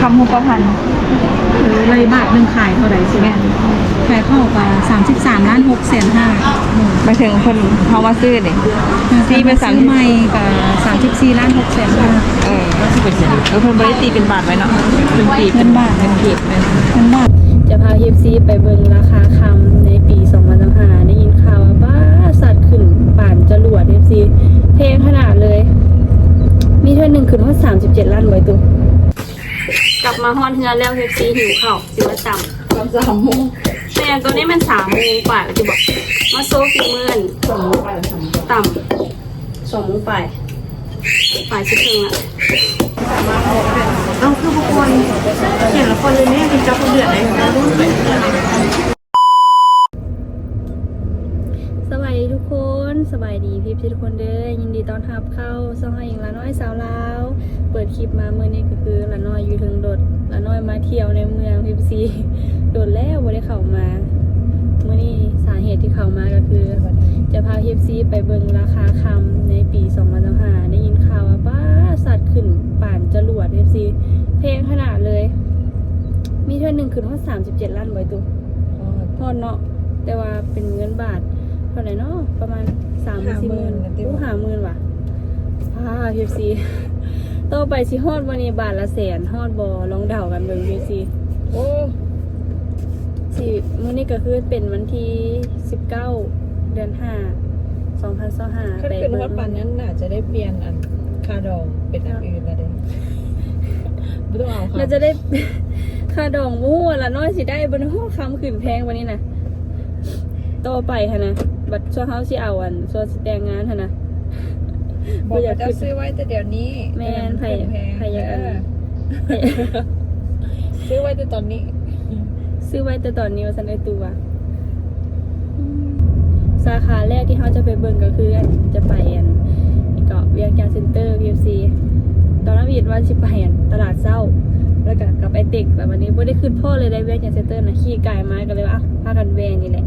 คำหุบประพันธ์หรือเลยบาทหนึ่งขายเท่าไหร่สิแม่นขายเข้าไปสามสิบสามล้านหกแสนห้าไปถึงคนเขามาซื้อนี่ซีเป็นสามใหม่กับสามสิบสี่ล้านหกแสนห้าเออก็สิเป็นเออเพิ่นบ่ได้ตีเป็นบาทไว้เนาะเป็นกีบเงินบาทเงินกีบเลยเงินบาทจะพาเฮฟซีไปเบิ่งราคาคำในปี2025ได้ยินข่าวว่าบ้าสัตว์ขึ้นป่านจรวดเฮฟซีเพลงขนาดเลย มีเท่าหนึ่งขึ้นว่า37ล้านไว้ตัว กลับมาฮอนเฮือนแล้วเฮฟซีหิวข้าวสิว่าต่ำสามสามโมงแม่ตัวนี้มันสามโมงป่ายจะบอกมาโซฟิเมื่อนสองโมงไปสามโมงต่ำสองโมงป่ายป่ายสิบครึ่งละเอาคือบุคคลเขียนละคนเลยเนี่ยเป็นเจ้าคนเดือดเลยสวัสดีทุกคนส บายดีพี่พี่ทุกคนเด้อยินดีต้อนรับเข้าซ่องให้อิงละน้อยสาวลาวเปิดคลิปมาเมื่อนี้ก็คือละน้อยอยู่ถึงโดดละน้อยมาเที่ยวในเมืองพิมซีโดดแล้วบ่ได้เข้ามาเมื่อนี้สาเหตุที่เข้ามาก็คือ จะพาพิมซีไปเบิ่งราคาคำในปี2025ได้ยินข่าวว่าบ้าสัตว์ขึ้นป่านจรวดพิมซีเพลงขนาดเลย มีเท่าหนึ่งขึ้นว่า37ล้านไว้ตัวทอดเนาะแต่ว่าเป็นเงินบาทเท่าไหร่เนาะประมาณสามสี่หมื่นผู้หาหมื่นว่ะอ่าพีซีต่อไปสิฮอดวันนี้บาทละแสนฮอดบอลองเดากันเบิ่งพีซีโอ้สิมื้อนี้ก็คือเป็นวันที่สิบเก้าเดือนห้าสองพันสองห้าถ้าเป็นวัดป่านนั้นน่าจะได้เปลี่ยนอันคาดองเป็นอันอื่นแล้วเด้ไม่ต้องเอาค่ะเราจะได้ค่าดองมู่วละน้อยสิได้บนห้องคำขึ้นแพงวันนี้นะต่อไปฮะนะบัตรช่ วงเฮาสิเอาอันส่วนสิแต่งงานฮะนะบอกว่าจะซื้อไว้แต่เดี๋ยวนี้แม่นไผไผอยากอันเออซื้อไว้แต่ตอนนี้ ซื้อไว้แต่ตอนนี้ว่าสันไอตัวอืมสาขาแรกที่เขาจะไปเบิ่งก็คืออันจะไปอันนี่ก็เวียงยางเซ็นเตอร์ PFC ตอนนั้นวีดว่าสิไปอันตลาดเศร้า แล้วก็กลับไอติกแต่วันนี้ไม่ได้ขึ้นพ่อเลยได้เวียงยางเซ็นเตอร์นะขี่กายไม้ก็เลยว่าอะพากันแวงนี่แหละ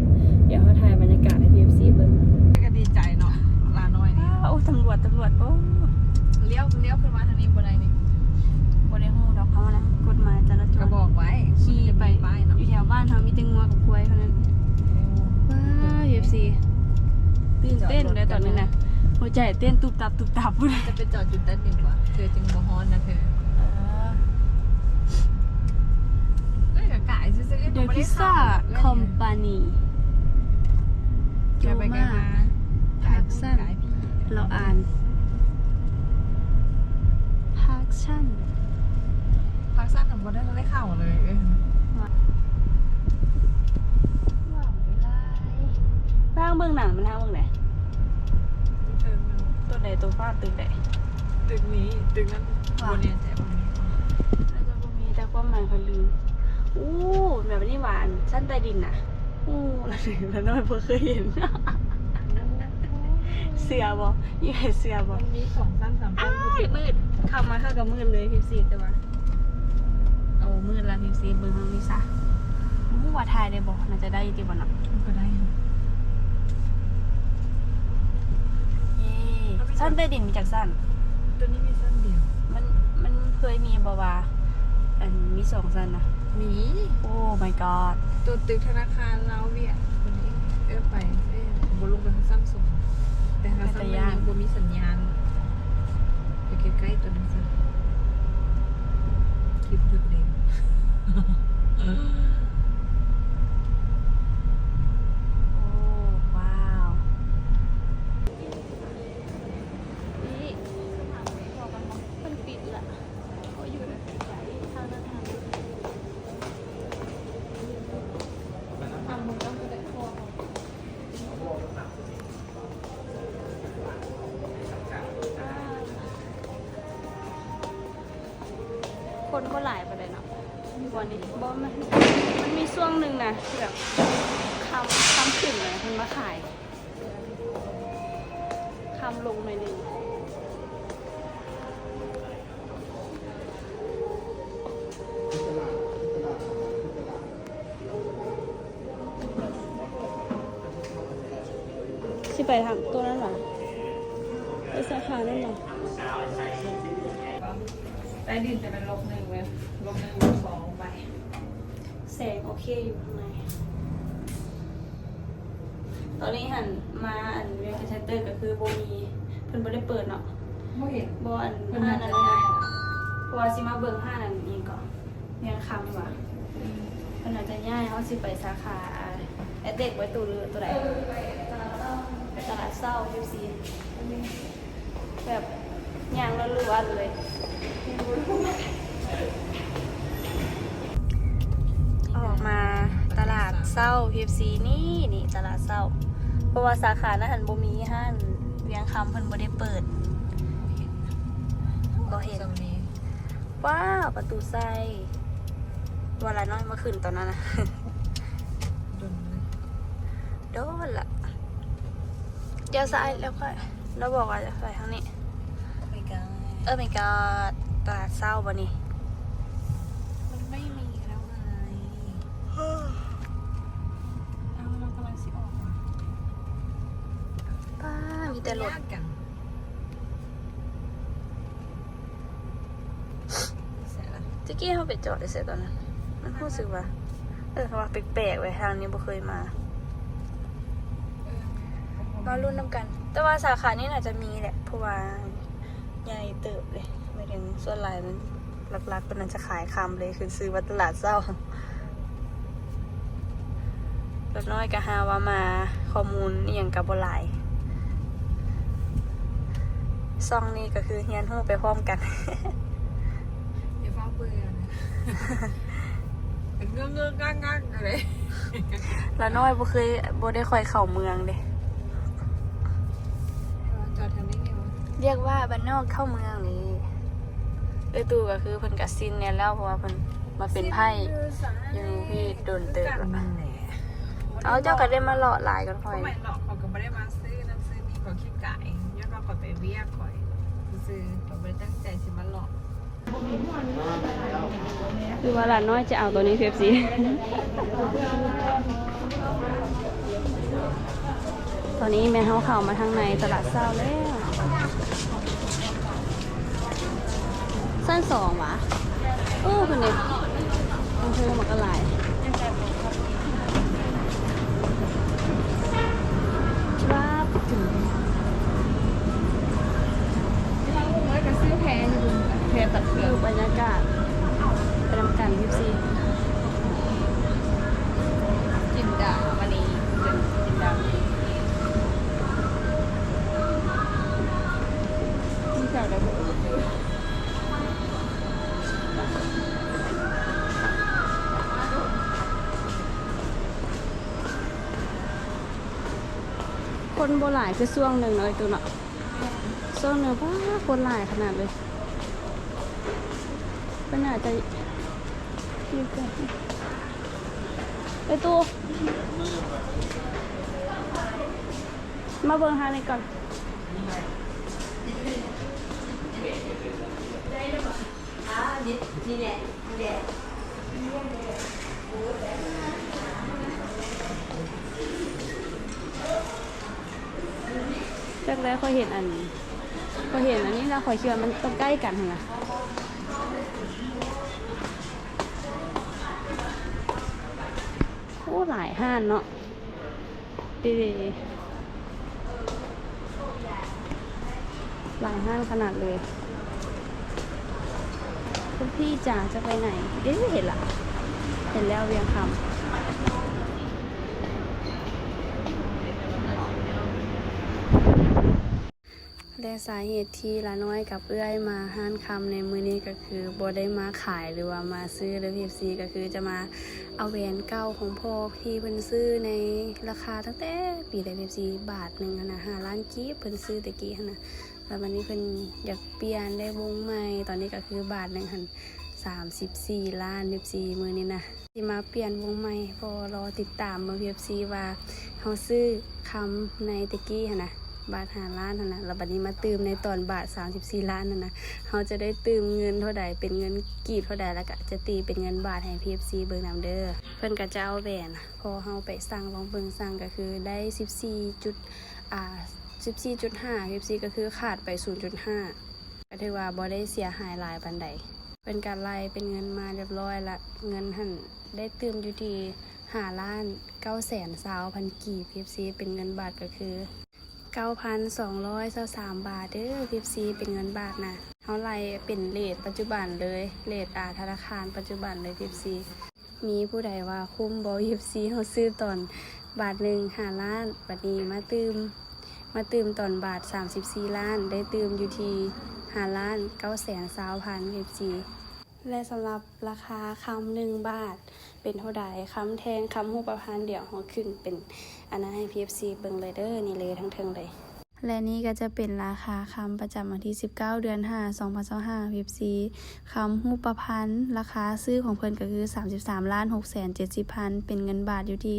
ใจเต้นตุบตับตุบตับพูดจะไปจอดจุดด้านหนึ่งวะเธอจึงบ่ฮ้อนนะเธอเอ้ยก็กายซื้อๆเดก็อะบ่พิได้ซซ่าเข้าคอมพานีแกไปแกมาพาร์คชั่นกายพี่เราอ่านพาร์คชั่นพักสั้นทำบ่ได้ได้เข้าเลยเอ้ยทางเบื้องหนังมันทางเบื้องไหนเออตัว ใดตัวฟาดตึกใดตึกนี้ตึกนั้นบนเนี่ยแต่บนนี้แล้วก็บ่มีแต่ความหมายเขาลืมอู้แบบนี้หวานชั้นใต้ดินน่ะอู้แล้วถึงแล้วน้อยเพิ่งเคยเห็นเสือบ่ยี่ห้อเสือบ่มันมีสองสั้นสามสั้อ้านยมืดเข้ามาเข้ากับมืดเลยพิมซีแต่ว่าโอ้มืดละพิมซีเบิ่งทางนี้ซะมู้ว่าถ่ายได้บ่น่าจะได้จริงบ่เนาะ ก็ได้ เย้ สั้นใต้ดินมีจากสั้น ตัวนี้มีสั้นเดียว มันมันเคยมีบ่ว่าอันมีสองสั้นนะมี โอ้ my god ตัวตึกธนาคารเราเวียคนนี้เออไปเอ้ยบลงไปทางสั้นสูงแต่ทางสั้นมันยังบ่มีสัญญาณ สิไปทางตัวนั้นเหรอไปสาขานั่นเหรอใต้ดินจะเป็นลบหนึ่งนึ่งเลยลบหนึ่งลบสองไป แสงโอเคอยู่ข้างในตอนนี้หันมาอันเวกชัตเตอร์ก็คือโบมีเพิ่นบ่ได้เปิดเนาะไม่เห็นบ่อันเพิ่นห้าน่านั้จะนได้นะเพราะว่าสิมาเบิ่งห้านั้นเองก่อนเรียนคำว่ะเพิ่นอาจจะย้ายเฮาสิไปสาขาแอดเด็กไว้ตัวเรือตัวใดไป ตลาดเศร้า FC แบบย่างแล้วรู้ว่าเลยออกมาตลาดเศร้า PFC นี่นี่ตลาดเศร้าเพราะว่าสาขานะหันบ่มีห้านเวียงคำเพิ่นบ่ได้เปิดบ่เห็นตรงนี้ว้าวประตูไส้เวลาน้อยมาขึ้นตอนนั้นนะดุนเลยโดนละ เดี๋ยวซ้ายแล้วค่อยแล้วบอกว่าจะไปทางนี้ไม่กล้าเออไม่ก็ตลาดเศร้าบ่นี่มันไม่มีแล้วไงเอาเรากำลังสิออกมาป้ามีแต่รถญาติกันเสร็จแล้วตะกี้เขาไปจอดได้เสร็จตอนนั้น มันรู้สึกว่า เออว่าแปลกๆไว้ทางนี้บ่เคยมา มารุ่นน้ำกัน แต่ว่าสาขานี้น่าจะมีแหละ เพราะว่าใหญ่เติบเลยไม่ถึงส่วนหลายมันหลักๆเป็นนั้นจะขายคำเลยคือซื้อวัดตลาดเศร้าลดน้อยก็หาว่ามาข้อมูลอหย่างกับบหลายซองนี้ก็คือเฮียนหูไปพร้อมกันอย่าฟ้าเบื่อนะเป็นเงื้อเงื้อก้างก้างอะไรแล้วน้อยบ่เคยบ่ได้ค่อยเข้าเมืองเด้ จอดทำได้ไงวะ เรียกว่าบ้านนอกเข้าเมืองนี่เอ้ยตู่ก็คือเพิ่นก็ซินเนี่ยแล้วเพราะว่าเพิ่นมาเป็นไพ่อยู่ที่โดนเติบแล้วนั่นแหละเอาเจ้าก็ได้มาเลาะหลายกันค่อยเขาไม่หลอกเขาก็ไม่ได้มาซื้อนั่นซื้อนี่เขาคิดไก่ยอดว่าเขาไปเวียกก่อยซื้อเขาไม่ได้ตั้งใจสิมาหลอกคือว่าหลานน้อยจะเอาตัวนี้ PFC ตอนนี้แม่เฮาเข้ามาทางในตลาดเศร้าแล้ว สั้นสองวะโอ้คนนี้มันคือมันก็หลาย คนโบหลายคือช่วงหนึ่งเลยตัวเนาะช่วงหนึ่งป้าคนหลายขนาดเลยเป็นอาจจะยู่กันไปตู้มาเบิ่งหาในอยก่อนจาก แรกคอยเห็นอันคอยเห็นอันนี้แล้วคอยคิดว่ามันต้องใกล้กันเหรอโอ้หลายห้านเนาะดีหลายห้านขนาดเลยคุณพี่จ๋าจะไปไหน เอ๊ะเห็นละ เห็นแล้วเวียงคำ และสาเหตุที่ละน้อยกับเอื้อยมาห้านคำในมือนี้ก็คือบ่ได้มาขายหรือว่ามาซื้อเลยพีซีก็คือจะมาเอาแหวนเก่าของพ่อที่เพิ่นซื้อในราคาตั้งแต่ปีได้พีซีบาทหนึ่งนะห้าล้านกีบเพิ่นซื้อตะกี้นะแล้ววันนี้เพิ่นอยากเปลี่ยนได้วงใหม่ตอนนี้ก็คือบาทหนึ่งหันสามสิบสี่ล้านพีซีมือนี้นะที่มาเปลี่ยนวงใหม่พอรอติดตามมาพีซีว่าเขาซื้อคำในตะกี้นะ บาทหาล้านนั่นนะแล้วบัดนี้มาตืมในตอนบาท 34 ล้านนั่นนะเขาจะได้ตืมเงินเท่าใดเป็นเงินกีบเท่าใดแล้วก็จะตีเป็นเงินบาทให้ PFC เบิ่งนำเด้อเพิ่อนก็จะเอาแหวนพอเฮาไปสั่งลองเบิ่งสั่งก็คือได้ 14จุดอ่า14.5 PFC ก็คือขาดไป 0.5ก็ถือว่าบ่ได้เสียหายหลายปานใดเป็นการไล่เป็นเงินมาเรียบร้อยละเงินหันได้เติมอยู่ที่หาล้านเก้าแสนสาวพันกีบ PFC เป็นเงินบาทก็คือ 9,223 บาทเด้อ PFC เป็นเงินบาทนะเท่าไรเป็นเลทปัจจุบันเลยเลทอาธนาคารปัจจุบันเลย PFC มีผู้ใดว่าคุ้มบอ PFC เขาซื้อตอนบาทหนึ่งหาล้านบัดนี้มาตืมมาตืมตอนบาท 34 ล้าน ได้ตืมอยู่ที่หาล้าน9แสนสาวพัน PFC และสำหรับราคาคำหนึ่งบาท เป็นเท่าใดคำแทงคำหูประพันธ์เดี๋ยวเขาขึ้นเป็นอันนั้นให้ PFC เบิงเลยเด้อนี่เลยทั้งเทิงเลย และนี่ก็จะเป็นราคาคำประจำวันที่ 19 เดือน 5 2025 PFC คำหูประพันธ์ราคาซื้อของเพิ่นก็คือ 33ล้าน6แสน70พันเป็นเงินบาทอยู่ที่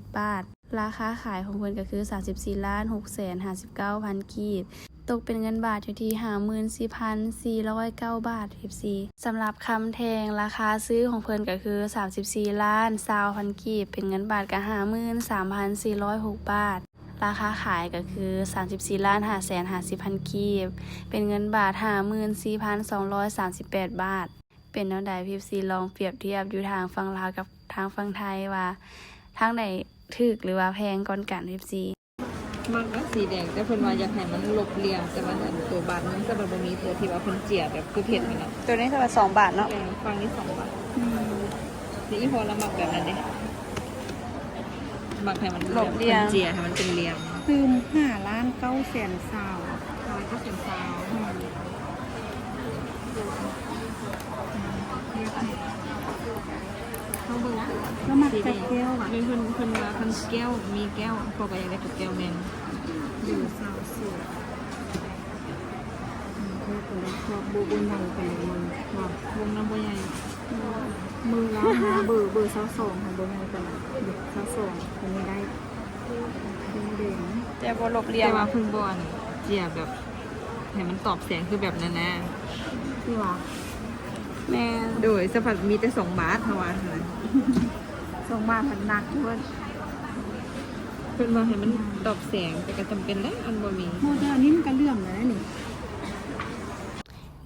52,857 บาท ราคาขายของเพิ่นก็คือ 34ล้าน6แสน59พันกีบ ตกเป็นเงินบาทอยู่ที่54,409 บาท PFC สำหรับคำแทงราคาซื้อของเพิ่นก็คือ 34ล้าน20พันกีบ เป็นเงินบาทก็53,406 บาทราคาขายก็คือ 34ล้าน5แสน50พันกีบ เป็นเงินบาท 54,238 บาท เป็นแนวใด PFC ลองเปรียบเทียบอยู่ทางฝั่งลาวกับทางฝั่งไทยว่า ทางไหน ถูกหรือว่าแพงก่อนกัน PFC มักก็สีแดงแต่เพิ่นว่าอยากให้มันลบเลียงแต่ว่าอันตัวบาทนึงแต่มันบ่มีตัวที่ว่าเพิ่นเจียแบบคือเผ็ดนี่เนาะตัวนี้เท่าไหร่2บาทเนาะแรงฟังนี่2บาทนี่อีพอละมักแบบนั้นเด้มักให้มันแบบเพิ่นเจียให้มันเป็นเลียงคืมห้าล้านเก้าแสนสาวตอนก็เป็นซาวเขาเบิ่ง แล้วมาแต่แก้วอะมีเพิ่นเพิ่นว่าเพิ่นแก้ว มีแก้วพอก็อยากได้กับแก้วแมนอยู่สาวสวยชอบบูบุญใหญ่เป็นมือว่วงน้ำบ่ใหญ่มือแล้วนะเบอร์เบอร์สาวสองค่ะบุญใหญ่เป็นเด็กสาวสองคนนี้ได้เด่นแต่บ่ลบเลียนแต่ว่าพิ่งบอนเจียแบบให้มันตอบเสียงคือแบบนั้นนะที่ว่า แม่โดยสผัดมีแต่สองบาทเท่านั้นเลยส่งมาพันหนักด้วยเพิ่นว่าให้มันตอบเสียงแต่ก็จำเป็นแล้วอันบ่มีโมเดลนี้มันก็เลื่อมแล้วนี่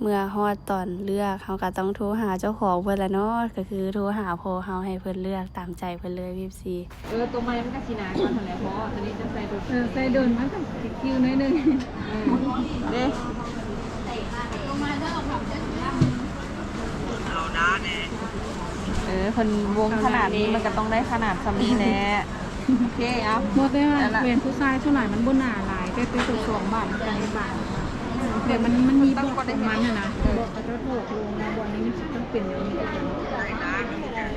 เมื่อฮอดตอนเลือกเขาก็ต้องโทรหาเจ้าของเพิ่นละเนาะก็คือโทรหาพ่อเฮาให้เพิ่นเลือกตามใจเพิ่นเลยพี่ซีเออตัวไม้มันก็สินาก่อนเท่านั้นเพราะตัวนี้จะใส่ตัวเออใส่โดนมากับคิวน้อยนึงเด้ เออคนวงขนาดนี้มันก็ต้องได้ขนาดสมีแหละโอเคเอาหมดเลยว่าเวียนผู้ชายเท่าไหร่มันบนหนาหลายแต่เป็นตัวสองบาทกลางบาทเดี๋ยวมันมันมีบอกของมันนะนะบอกกระโดดลงนะบอลนี้มันต้องเป็นอย่างนี้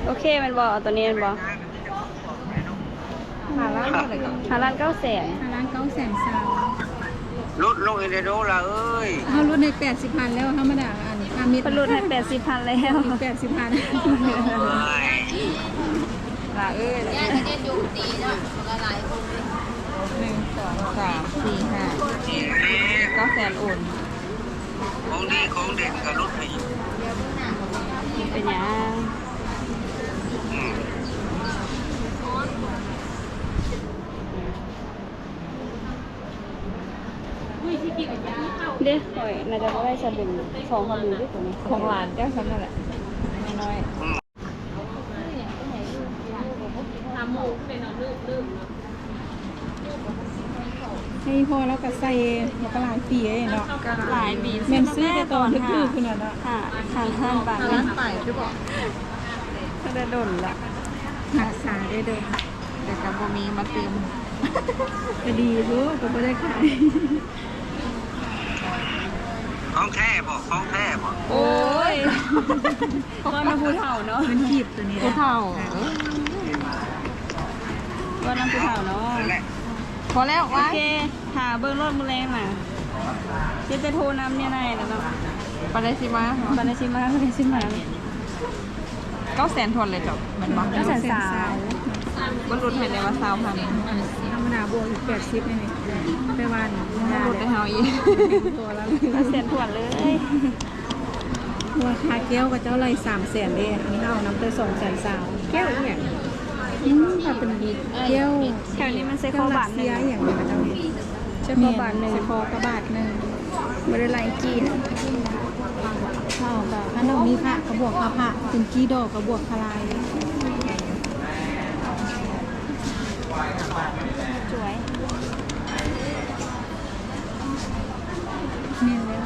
โอเคแมันบ่เอาตัวนี้แมันบ่หาล้านอะไรก่อนห้าล้านเก้าแสนร้านเก้าแสนสาวลดลงอีกเลยโดละเอ้ยเขาลดในแปดสิบพันแล้วธรรมดา อันนี้อามิตเพิ่นลดให้80,000แล้วแปดสิบพันลาเอ้ยแล้วหนึ่งสองสามสี่ห้าเก้าแสนโอนของดีของเด่นก็ลดให้อยู่เป็นหยัง เด้ข่อยน่าจะบ่ได้สะบึงของเขาดูด้วยตัวนี้ของหลานเจ้าฉันนั่นแหละน้อยให้พอแล้วก็ใส่แล้วก็หลายปีเนาะหลายบีเมนซื้อแต่ตอนลึกๆขนาดนั้นค่ะข้างข้างบาทร้นไปคือบอกก็ได้ดนละหักษาได้เดิมแต่กับบ่มีมาเติมก็ดีรู้ก็ไม่ได้ขาย บอกของแท้บอกโอ้ยก็น้ำผู้เฒ่าเนาะมันขีดตัวนี้ผู้เฒ่าก็น้ำผู้เฒ่าเนาะพอแล้วโอว่าเคหาเบิ้งรถมือแรงน่ะเดี๋ยวจะโทรนำเนี่ยนายแล้วเนาะปาได้สิมาบันไดชิมาบันไดชิมาเก้าแสนทวนเลยจบมันบอกเก้าแสนสาวมันรุดให้ได้ว่าสาวพันธรรมดาบวกอีกแปดสิบนี่ ไปวันยารุดเลได้ยเฮาอีกตัวละเก้าแสนถวนเลยราคาแก้วกับเจ้าไรสามแสนเลยอันนี้เอาน้ำเตยสองแสนสาวแก้วอีกอย่างอืมถ้าเป็นแก้วแถวนี้มันใช้แก้ข้วอบารัทสหนึ่เซีงยอย่างนี้นะเจ้านี่ใช้ข้อบาทหนึ่งใช้คอกระบาทหนึ่งบ่ได้ไล่กินข้าวกับขนมมีค่ะกระบวกคาผะเป็นกี้ดอกกระบวกคาลายสวย มนเลย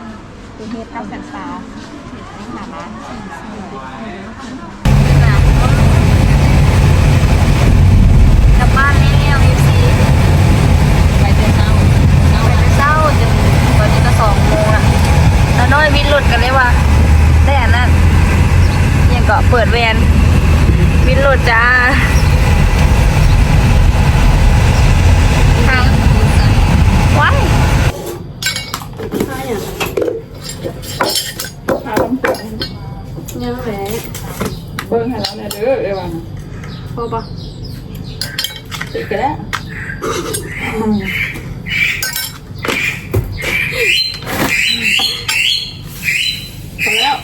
คือเฮ็ดทับกันสาวนี่หนาบ้านกลับบ้านแล้วเอฟซีไปเจอเช้าเช้าไปแต่เช้าจนตอนนี้ก็สองโมงละแล้วน้อยวินหลุดกันเลยว่าได้อันนั้นยังก็เปิดแวนวินหลุดจ้าทางว้ายใช่อะ พาลำปวง ยังไงเบิ่งให้แล้วเนี่ยเด้อเอวังพอปะติดกันแล้วพอแล้ว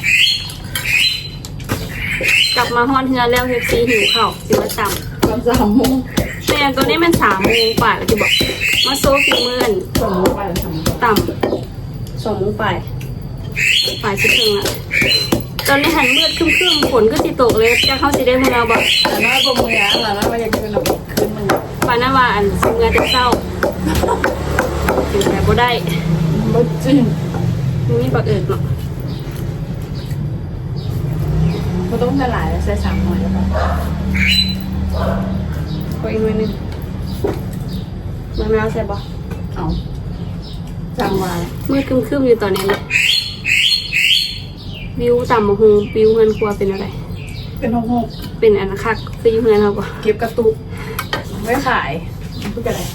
กลับมาฮอนเฮือแล้วเฮฟซีหิวข้าวสิมาจตอนสามโมงำแม่ตัวนี้มันสามโมงป่ายแล้วจะบอกมาโซฟีเมื่อนสองโมงไปแล้วสามโมงต่ำสองโมงป่ายป่ายสิบครึ่งละ ตอนนี้หันมืดครึ้มๆฝนก็สิตกเลยจะเข้าสิได้เมื่อเราบอกแต่น้อยกว่ามืออะหลานน้อยมาอยากกินขนมคืนมึงป่านหน้าว่าอันสิเมื่อจะเศร้าถึงแต่บ่ได้บ่จริงนี่บักเอิดเนาะบ่ต้องละลายแล้วใส่สามหน่อยแล้วก็ก็อีกหน่อยหนึงมะนาวใส่บ่เอาจำไว้มืดครึ้มๆอยู่ตอนนี้เลย วิวต่ำมาหูวิวเงินครัวเป็นอะไร เป็นห้องหกเป็นอันคักซีเฮือนเขาบ่เก็บกระตุกไม่ขายพูดกันเลย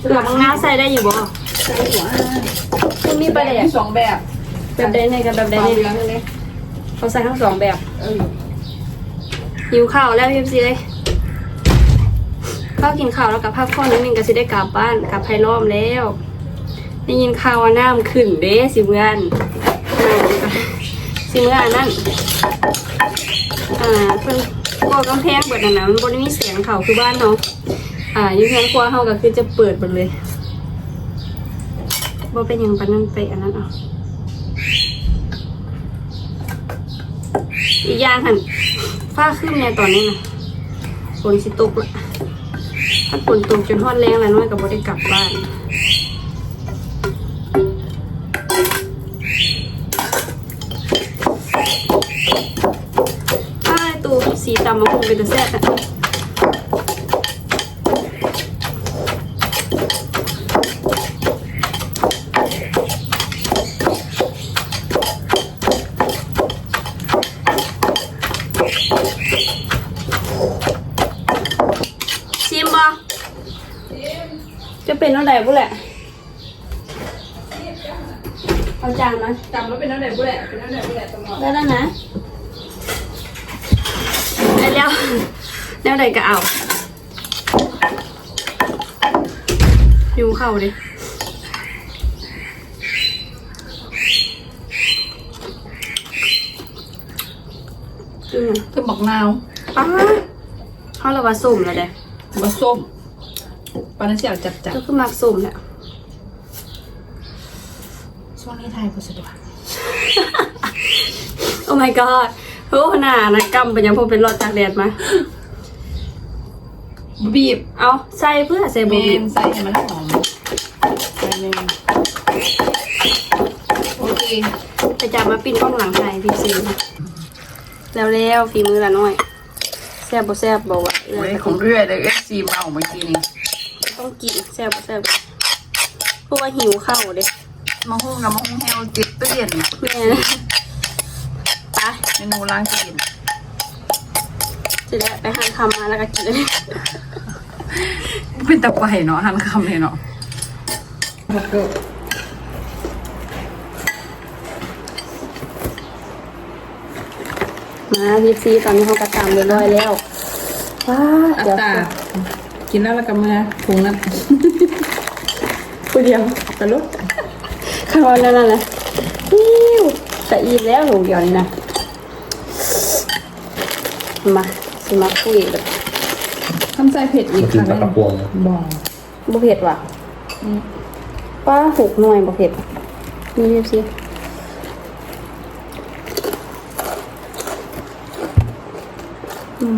เปลือกมะนาวใส่ได้อยู่บ่ใส่หัวคือมีประเด็นมีสองแบบแบบใดในกับแบบใดในเหลืองเลยเขาใส่ทั้งสองแบบเออหิวข้าวแล้วพี่ซีเลยข้าวกินข้าวแล้วกับพักผ่อนนิดนึงก็สิได้กลับบ้านกลับไพล้อมแล้วได้ยินข่าวว่าน้ำขึ้นเด้สิเมื่อนน้ำ สิเมื่ออันนั้นอ่าเพิ่นกลัวกำแพงเปิดอันนั้นมันบ่ได้มีเสียงเขาคือบ้านเนาะอ่าอยู่เพียงครัวเฮาก็คือจะเปิดหมดเลยบ่เป็นยังปานนั้นไปอันนั้นเอาอีกอย่างหันฟ้าขึ้นในตอนนี้นะฝนสิตกละถ้าฝนตกจนฮอดแรงแล้วน้อยก็บ่ได้กลับบ้าน ทีตำมะฮุงเป็นตะแซ่บอะชิมบ่จะเป็นอะไรบุแหละเอาจานมาจำแล้วเป็นน้ำแดงบุแหละเป็นน้ำแดงบุแหละตลอดได้แล้วนะ แล้วแล้วใดก็เอาหิวเข่าดิอืมคือบอกนาวอ้าเขาเราว่าสุ่มแล้วเด้บะส้มปลาเสี่ยวจัดจัดก็คือมักสุ่มแหละช่วงนี้ไทยก็สะดวกโอ้ my god โอ้หน้านะกำเป็นยังพอเป็นรอดจากแดดมาบีบเอาใส่เพื่อใส่เมบุบีนใส่ให้มันหอมใส่เมนโอเคไปจับมาปิ้นข้างหลังไทยพี่ซีแล้วแล้วฝีมือละน้อยแซ่บบ่แซ่บบอกว่าโอ้ยของเรื่อยเลยเอฟซีมาออกเมื่อกี้นี่ต้องกินแซ่บบ่แซ่บเพราะว่าหิวข้าวเด้มะฮุ่งกับมะฮุ่งแฮวจิตตู้เย็นแม่นะไปเมนูล้างกินจะได้ไปหันคำมาแล้วก็กินเลยเป็นตะไปเนาะหันคำเลยเนาะมาพี่ซีตอนนี้เขากระตำเรียบร้อยแล้วว้าอัเดี๋ยวตรากินแล้วแล้วก็มาพุงนั้นผู้เดียวตะลุกข้าวนั่นน่ะนะอิ้วแต่อีกแล้วหนูเดียวนี่นะ มาสิมาคุยแบบทำใส่เผ็ดอีกกินครั้งปลากระพวงบอกบ่เผ็ดว่ะป้าหกหน่วยบ่เผ็ดนี่เอฟซี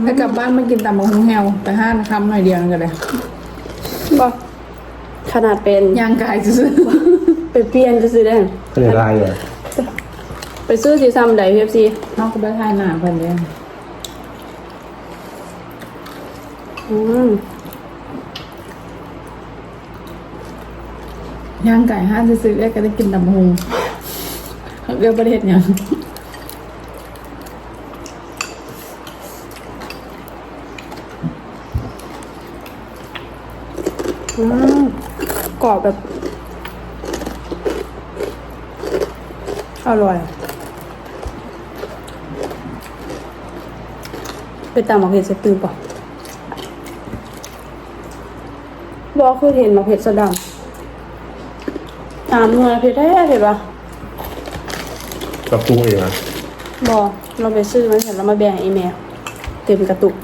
ถ้ากลับบ้านมากินตำบักหุ่งแฮวไปห้าคำหน่อยเดียวนั่นก็ได้บอกขนาดเป็นย่างกายซื้อไปเปลี่ยนจะซื้อได้เขาจะได้เลยไปซื้อสีซ้ำใดพีเอฟซีนอกก็ไปทายหนาเพิ่นเลย อืมย่างไก่ห้าซื้อๆได้ก็ได้กินตำหงเรียกประเทศหยังอืมกรอบแบบ อร่อย ไปตามหมกเห็ดสตือป่ะ บอกคือเห็นหมกเห็ดสะดำตามเนื้อเผ็ดแท้เผ็ดปะกับปรุงเองนะบอกเราไปซื้อมาเสร็จแล้วมาแบ่งไอ้แมวเต็มกระตุก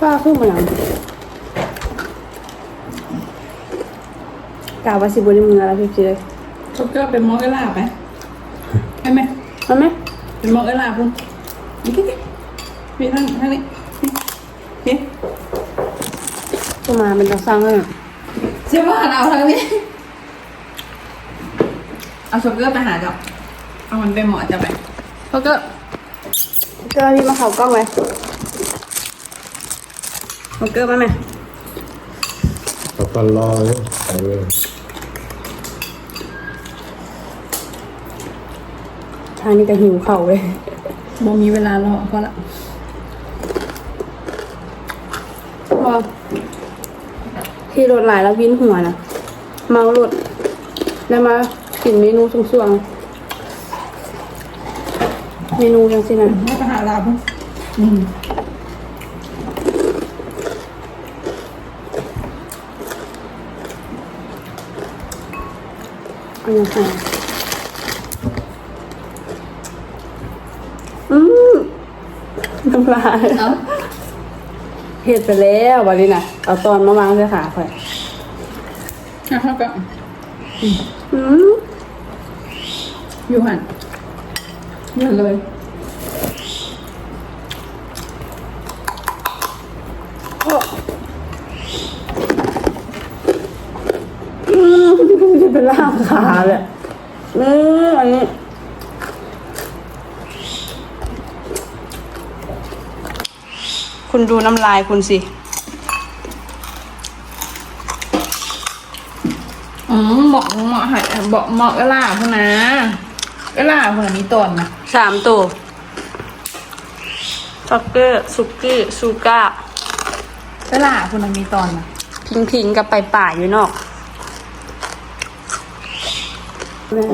ป้าขึ้นมาหลังกล่าวว่าสิบุรีมึงอะไรพี่จีเลยเขาก็เป็นมอเอล่าไปใช่ไหมมาไหมเป็นมอเอล่าพุ่นนี่กิ๊กมีทั้งทั้งนี้นี่ก็มาเป็นตังสร้างเลยเชื่อว่าเอาทั้งนี้เอาช็อกเกอร์ไปหาเจ้าเอามันไปหมอจะไปเขาก็เกลือที่มาเขากล้องไว้เอาเกลือมาไหมแล้วก็รอเลยไปเลย ทางนี้ก็หิวเข่าเลยบ่มีเวลารอพอละพอที่รถหลายแล้ววินหัวนะเมารถแล้วมากินเมนูสูงๆเมนูจังสินะไม่ไปหาลาพุ่นอืมอันนี้ค่ะอืม น้ำลายเอาเห็ดไปแล้ววันนี้นะเอาตอนมาวางเลยค่ะค่อยเอาเขาก็อืมอยู่หันอยู่หันเลยอืมจะเป็นล่างขาเลยนี่อัน คุณดูน้ำลายคุณสิ อืมเหมาะเหมาะหายเหมาะเหมาะเอล่าพุ่นนะเอล่าพุ่นนะมีตอนนะสามตัวซ็อกเกอร์ซุกี้ซูก้าเอล่าพุ่นนะมีตอนนะพิงพิงกับไปป่าอยู่นอกแม่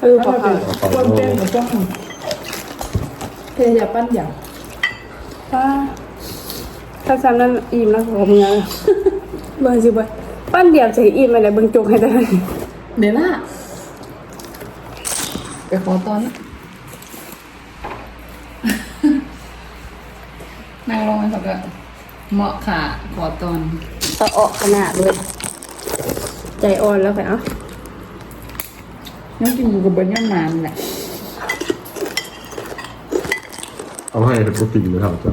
เออพอค่ะควรเป็นกับพวกเทยา ปั้นอย่างป้าถ้าซ้ำนั้นอิ่มแล้วผมเงาเบิ่งสิเบิ่งปั้นเดียวใส่อิ่มอะไรเบิ่งจุกให้ได้เดี๋ยวล่ะไปขอตอนนั่งลงกันสักก็เหมาะค่ะขอตอนสะออกขนาดเลยใจอ่อนแล้วไปเอะน้องกินอยู่กับเบิ้ลย่างนานแหละ เอาให้เป็นปกติเลยครับจ้ะ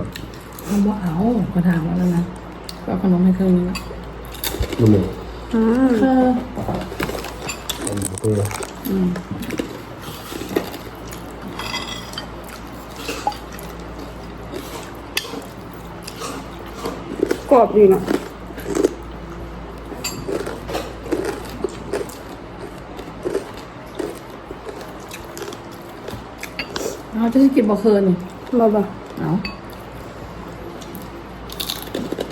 เขาบอกเอาเขาถามว่าแล้วนะก็เอาขนมให้เครื่องนึงละนุ่มเลยอืมเออเอออืมกรอบดีเนาะเอาจะให้กินบ่เคินนี่ บ่บ่เอา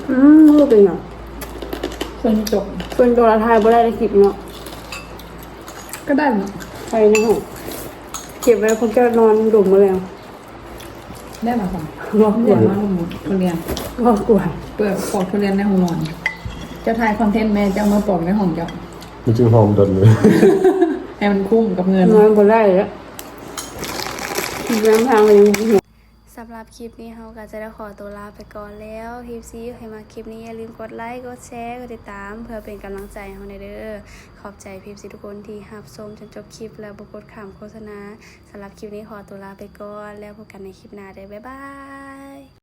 อืมรูปเป็นเนาะเคินจบเป็นตัวละทายบ่ได้ในคลิปเนาะก็ได้เนาะไปในห้องเก็บไว้เพราะแกนอนดุมมาแล้วได้มาสองบอกเรีกวยนนมาหมดคนเรียนบอกกวนเปิดปอกทุเรียนในห้องนอนเจ้าทายคอนเทนต์แม่จะเอามาปอกในห้องเจ้ามันจึงหอมดนเลยให้มันคุ้มกับเงินนอนบ่ได้แล้วน้ำทางเลยหัวสำห รับรับคลิปนี้เฮาก็จะได้ขอตัวลาไปก่อนแล้วพีซีใครมาคลิปนี้อย่าลืมกดไลค์ กดแชร์ กดติดตาม เพื่อเป็นกำลังใจให้เฮาในเด้อ ขอบใจพิมซีทุกคนที่หับชมจนจบคลิปแล้วบกดข้ามโฆษณาสำหรับคลิปนี้ขอตัวลาไปก่อน แล้วพบกันในคลิปหน้าเด้อบ๊ายบาย